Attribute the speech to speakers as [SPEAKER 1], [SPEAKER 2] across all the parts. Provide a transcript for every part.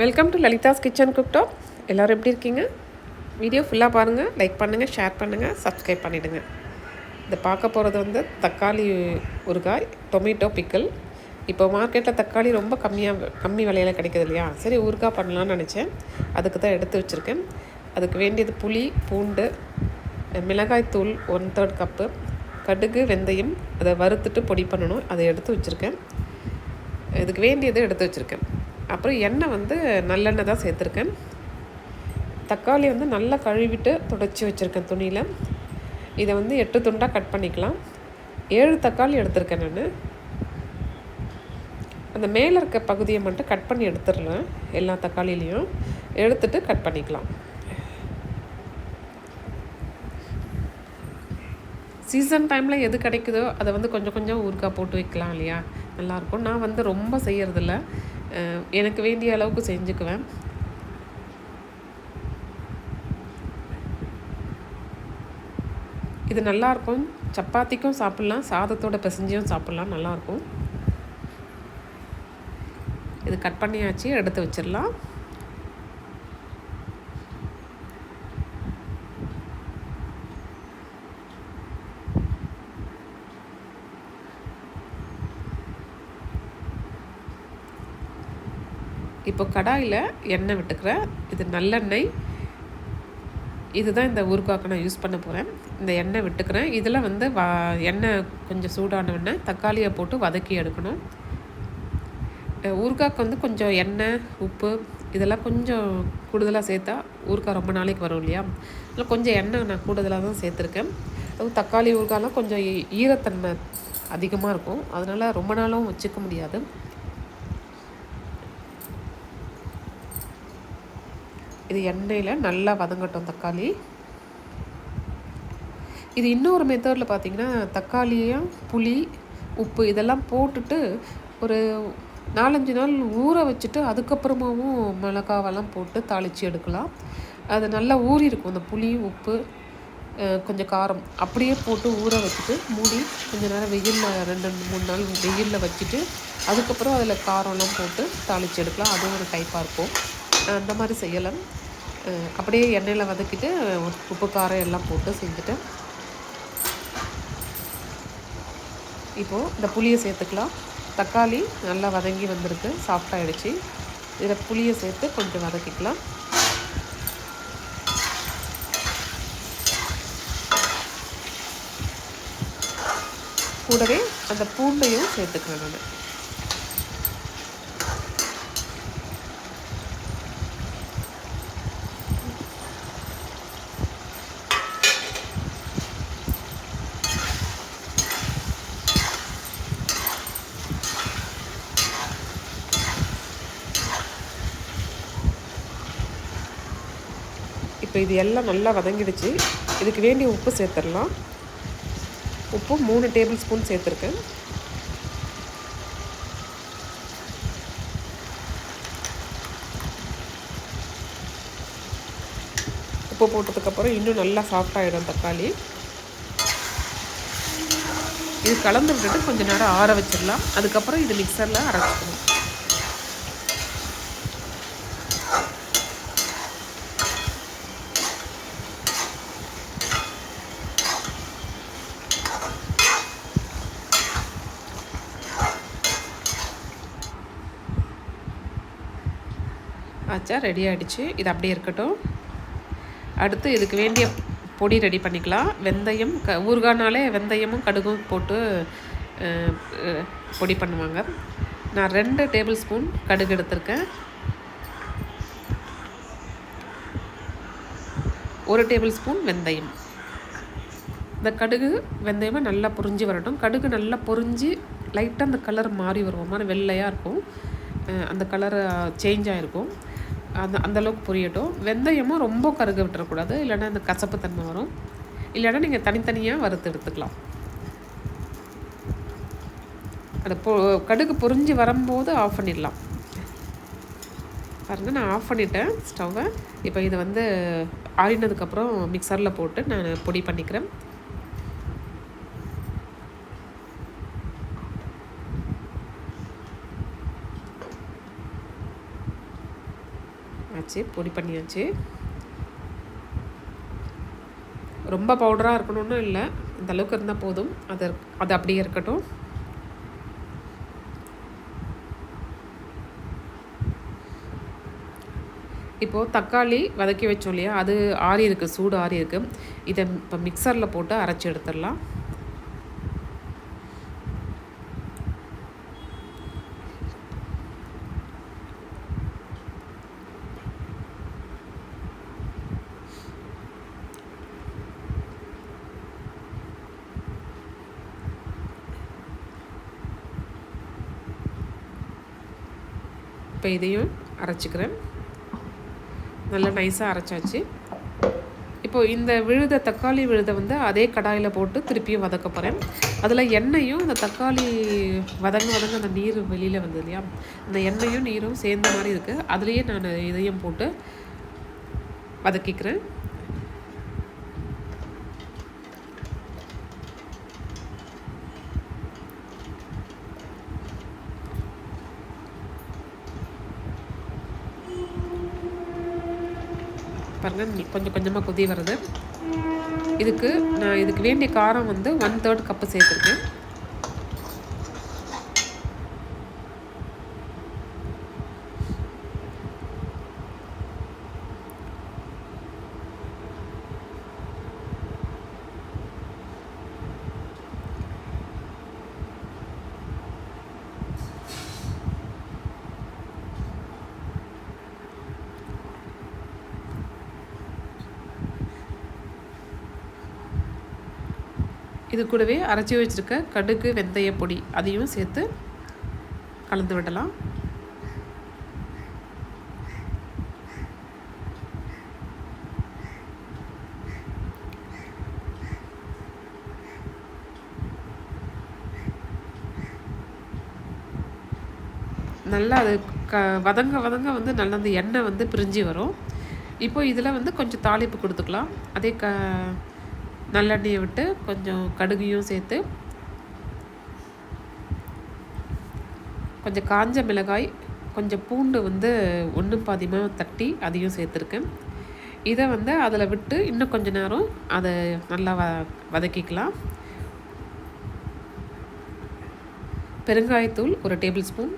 [SPEAKER 1] Welcome to Lalitha's kitchen cooktop எல்லோரும் எப்படி இருக்கீங்க? வீடியோ ஃபுல்லாக பாருங்கள் லைக் பண்ணுங்கள் ஷேர் பண்ணுங்கள் சப்ஸ்கிரைப் பண்ணிவிடுங்க இதை பார்க்க போகிறது வந்து தக்காளி ஊறுகாய் டொமேட்டோ பிக்கல் இப்போ மார்க்கெட்டில் தக்காளி ரொம்ப கம்மியாக கம்மி விலையில் கிடைக்கிது இல்லையா? சரி ஊறுகாய் பண்ணலான்னு நினச்சேன். அதுக்கு தான் எடுத்து வச்சுருக்கேன். அதுக்கு வேண்டியது புளி பூண்டு மிளகாய் தூள் ஒன் தேர்ட் கப்பு கடுகு வெந்தயம் அதை வறுத்துட்டு பொடி பண்ணணும். அதை எடுத்து வச்சுருக்கேன். இதுக்கு வேண்டியது எடுத்து வச்சுருக்கேன். அப்புறம் எண்ணெய் வந்து நல்லெண்ணெய் தான் சேர்த்துருக்கேன். தக்காளி வந்து நல்லா கழுவிட்டு துடைச்சி வச்சுருக்கேன் துணியில். இதை வந்து எட்டு துண்டாக கட் பண்ணிக்கலாம். ஏழு தக்காளி எடுத்திருக்கேன் நான். அந்த மேலே இருக்க பகுதியை மட்டும் கட் பண்ணி எடுத்துடலாம் எல்லா தக்காளிலையும் எடுத்துட்டு கட் பண்ணிக்கலாம். சீசன் டைமில் எது கிடைக்குதோ அதை வந்து கொஞ்சம் கொஞ்சம் ஊறுகாய் போட்டு வைக்கலாம் இல்லையா? நல்லாயிருக்கும் நான் வந்து ரொம்ப செய்கிறதில்ல எனக்கு வேண்டிய அளவுக்கு செஞ்சுக்குவேன். இது நல்லாயிருக்கும் சப்பாத்திக்கும் சாப்பிட்லாம் சாதத்தோட பிசைஞ்சியும் சாப்பிட்லாம் நல்லாயிருக்கும் இது கட் பண்ணியாச்சு எடுத்து வச்சிடலாம். இப்போ கடாயில் எண்ணெய் விட்டுக்கிறேன். இது நல்லெண்ணெய். இதுதான் இந்த ஊறுகாய்க்கு நான் யூஸ் பண்ண போகிறேன் இந்த எண்ணெய் விட்டுக்கிறேன். இதில் வந்து வா எண்ணெய் கொஞ்சம் சூடான உடனே தக்காளியை போட்டு வதக்கி எடுக்கணும். அஹ் ஊறுகாய்க்கு வந்து கொஞ்சம் எண்ணெய் உப்பு இதெல்லாம் கொஞ்சம் கூடுதலாக சேர்த்தா ஊறுகாய் ரொம்ப நாளைக்கு வரும் இல்லையா? இல்லை கொஞ்சம் எண்ணெய் நான் கூடுதலாக தான் சேர்த்துருக்கேன். அதுவும் தக்காளி ஊறுகாய்லாம் கொஞ்சம் ஈரத்தன்மை அதிகமாக இருக்கும். அதனால் ரொம்ப நாளும் வச்சுக்க முடியாது. இது எண்ணெயில் நல்லா வதங்கட்டும் தக்காளி. இது இன்னொரு மெத்தடில் பார்த்தீங்கன்னா தக்காளியும் புளி உப்பு இதெல்லாம் போட்டுட்டு ஒரு நாலஞ்சு நாள் ஊற வச்சுட்டு அதுக்கப்புறமாவும் மிளகாவெல்லாம் போட்டு தாளித்து எடுக்கலாம். அது நல்லா ஊறி இருக்கும் அந்த புளி உப்பு கொஞ்சம் காரம் அப்படியே போட்டு ஊற வச்சுட்டு மூடி கொஞ்ச நேரம் வெயிலில் ரெண்டு மூணு நாள் வெயிலில் வச்சுட்டு அதுக்கப்புறம் அதில் காரம்லாம் போட்டு தாளித்து எடுக்கலாம். அதுவும் ஒரு டைப்பாக இருக்கும். அந்த மாதிரி செய்யலாம். அப்படியே எண்ணெயில் வதக்கிட்டு உப்பு காரம் எல்லாம் போட்டு செஞ்சுட்டேன் இப்போது இந்த புளியை சேர்த்துக்கலாம். தக்காளி நல்லா வதங்கி வந்திருக்கு. சாஃப்டாகிடுச்சு இதில் புளியை சேர்த்து கொஞ்சம் வதக்கிக்கலாம். கூடவே அந்த பூண்டையும் சேர்த்துக்கிறேன் நான். இப்போ இது எல்லாம் நல்லா வதங்கிடுச்சு. இதுக்கு வேண்டிய உப்பு சேர்த்துடலாம். உப்பு மூணு டேபிள் ஸ்பூன் சேர்த்துருக்கேன். உப்பு போட்டதுக்கப்புறம் இன்னும் நல்லா சாஃப்டாகிடும் தக்காளி. இது கலந்து விட்டுட்டு கொஞ்ச நேரம் ஆற வச்சிடலாம். அதுக்கப்புறம் இது மிக்சரில் அரைச்சிக்கணும். ஆச்சா ரெடி ஆகிடுச்சு இது அப்படியே இருக்கட்டும். அடுத்து இதுக்கு வேண்டிய பொடி ரெடி பண்ணிக்கலாம். வெந்தயம் க ஊறுகானாலே வெந்தயமும் கடுகும் போட்டு பொடி பண்ணுவாங்க. நான் ரெண்டு டேபிள் ஸ்பூன் கடுகு எடுத்திருக்கேன். ஒரு டேபிள் ஸ்பூன் வெந்தயம். இந்த கடுகு வெந்தயமாக நல்லா பொரிஞ்சு வரட்டும். கடுகு நல்லா பொரிஞ்சு லைட்டாக அந்த கலர் மாறி வருவோம். மாதிரி வெள்ளையாக இருக்கும். அந்த கலர் சேஞ்ச் ஆகிருக்கும் அந்த அந்த அளவுக்கு வெந்தயமும் ரொம்ப கருக விட்டுறக்கூடாது. இல்லைன்னா அந்த கசப்பு தன்மை வரும். இல்லைன்னா நீங்கள் தனித்தனியாக வறுத்து எடுத்துக்கலாம். அந்த பொ கடுகு பொறிஞ்சு வரும்போது ஆஃப் பண்ணிடலாம். பாருங்கள் நான் ஆஃப் பண்ணிட்டேன். ஸ்டவ்வை இப்போ இதை வந்து ஆறினதுக்கப்புறம் மிக்சரில் போட்டு நான் பொடி பண்ணிக்கிறேன். வச்சு பொடி பண்ணியாச்சு ரொம்ப பவுடராக இருக்கணும்னு இல்லை. இந்த அளவுக்கு இருந்தால் போதும். அது அது அப்படியே இருக்கட்டும். இப்போது தக்காளி வதக்கி வச்சோம் இல்லையா? அது ஆறி இருக்குது சூடு ஆறி இருக்குது இதை இப்போ மிக்சரில் போட்டு அரைச்சி எடுத்துடலாம். இப்போ இதையும் அரைச்சிக்கிறேன். நல்லா நைஸாக அரைச்சாச்சு. இப்போது இந்த விழுத தக்காளி விழுதை வந்து அதே கடாயில் போட்டு திருப்பியும் வதக்க போகிறேன் அதில் எண்ணெயும் அந்த தக்காளி வதங்க வதங்க அந்த நீர் வெளியில் வந்தது இல்லையா? அந்த எண்ணெயும் நீரும் சேர்ந்த மாதிரி இருக்குது அதுலேயே நான் இதையும் போட்டு வதக்கிக்கிறேன். பாருங்கள் கொஞ்சம் கொஞ்சமாக கொதி வருது. இதுக்கு நான் இதுக்கு வேண்டிய காரம் வந்து ஒன் தேர்ட் கப்பு சேர்த்துருக்கேன். இது கூடவே அரைச்சி வச்சுருக்க கடுகு வெந்தய பொடி அதையும் சேர்த்து கலந்து விடலாம். நல்லா அது க வதங்க வதங்க வந்து நல்லா அந்த எண்ணெய் வந்து பிரிஞ்சு வரும். இப்போ இதில் வந்து கொஞ்சம் தாளிப்பு கொடுத்துக்கலாம். அதே க நல்லெண்ணெயை விட்டு கொஞ்சம் கடுகையும் சேர்த்து கொஞ்சம் காஞ்ச மிளகாய் கொஞ்சம் பூண்டு வந்து ஒன்று பாதிமாக தட்டி அதையும் சேர்த்துருக்கேன். இதை வந்து அதில் விட்டு இன்னும் கொஞ்ச நேரம் அதை நல்லா வ வதக்கிக்கலாம். பெருங்காயத்தூள் ஒரு டேபிள் ஸ்பூன்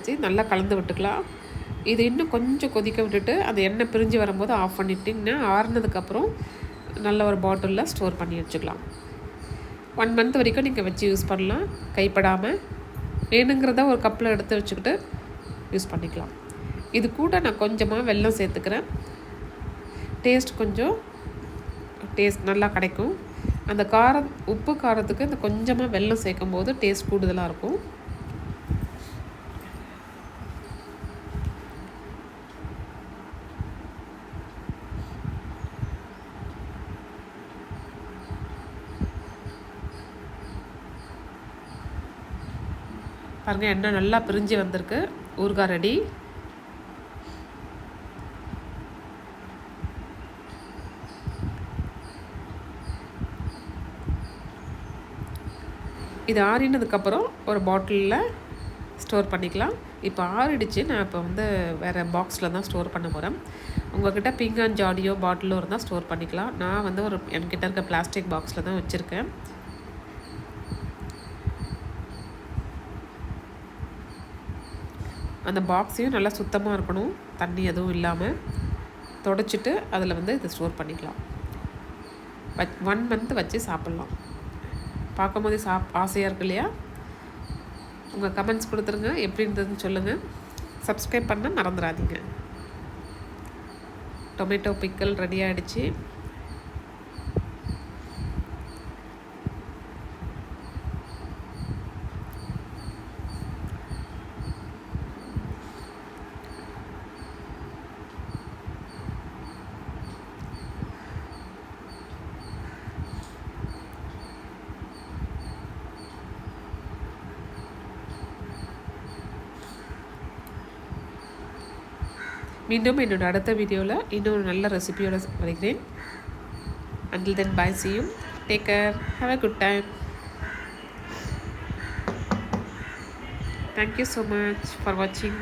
[SPEAKER 1] வச்சு நல்லா கலந்து விட்டுக்கலாம். இது இன்னும் கொஞ்சம் கொதிக்க விட்டுட்டு அந்த எண்ணெய் பிரிஞ்சு வரும்போது ஆஃப் பண்ணிட்டிங்கன்னா ஆறுனதுக்கப்புறம் நல்ல ஒரு பாட்டிலில் ஸ்டோர் பண்ணி வச்சுக்கலாம். ஒன் மந்த் வரைக்கும் நீங்கள் வச்சு யூஸ் பண்ணலாம். கைப்படாமல் வேணுங்கிறத ஒரு கப்பில் எடுத்து வச்சுக்கிட்டு யூஸ் பண்ணிக்கலாம். இது கூட நான் கொஞ்சமாக வெல்லம் சேர்த்துக்கிறேன். டேஸ்ட் கொஞ்சம் டேஸ்ட் நல்லா கிடைக்கும். அந்த காரம் உப்பு காரத்துக்கு இந்த கொஞ்சமாக வெல்லம் சேர்க்கும் போது டேஸ்ட் கூடுதலாக இருக்கும். பாருங்கள் எண்ணெய் நல்லா பிரிஞ்சு வந்திருக்கு. ஊறுகாய் ரெடி. இது ஆறினதுக்கப்புறம் ஒரு பாட்டிலில் ஸ்டோர் பண்ணிக்கலாம். இப்போ ஆறிடுச்சு. நான் இப்போ வந்து வேறு பாக்ஸில் தான் ஸ்டோர் பண்ண போகிறேன் உங்கள்கிட்ட பிங்கான் ஜாடியோ பாட்டிலோ இருந்தால் ஸ்டோர் பண்ணிக்கலாம். நான் வந்து ஒரு என்கிட்ட இருக்க பிளாஸ்டிக் பாக்ஸில் தான் வச்சுருக்கேன். அந்த பாக்ஸையும் நல்லா சுத்தமாக இருக்கணும். தண்ணி எதுவும் இல்லாமல் தொடச்சிட்டு அதில் வந்து இதை ஸ்டோர் பண்ணிக்கலாம். வச் ஒன் மந்த் வச்சு சாப்பிட்லாம். பார்க்கும்போது சாப் ஆசையாக இருக்கு இல்லையா? உங்கள் கமெண்ட்ஸ் கொடுத்துருங்க. எப்படி இருந்ததுன்னு சொல்லுங்கள் சப்ஸ்கிரைப் பண்ண மறந்துடாதீங்க. டொமேட்டோ பிக்கல் ரெடி ஆகிடுச்சு மீண்டும் என்னோட அடுத்த வீடியோவில் இன்னொரு நல்ல ரெசிபியோடு வருகிறேன். Until then bye see you take care have a good time thank you so much for வாட்சிங்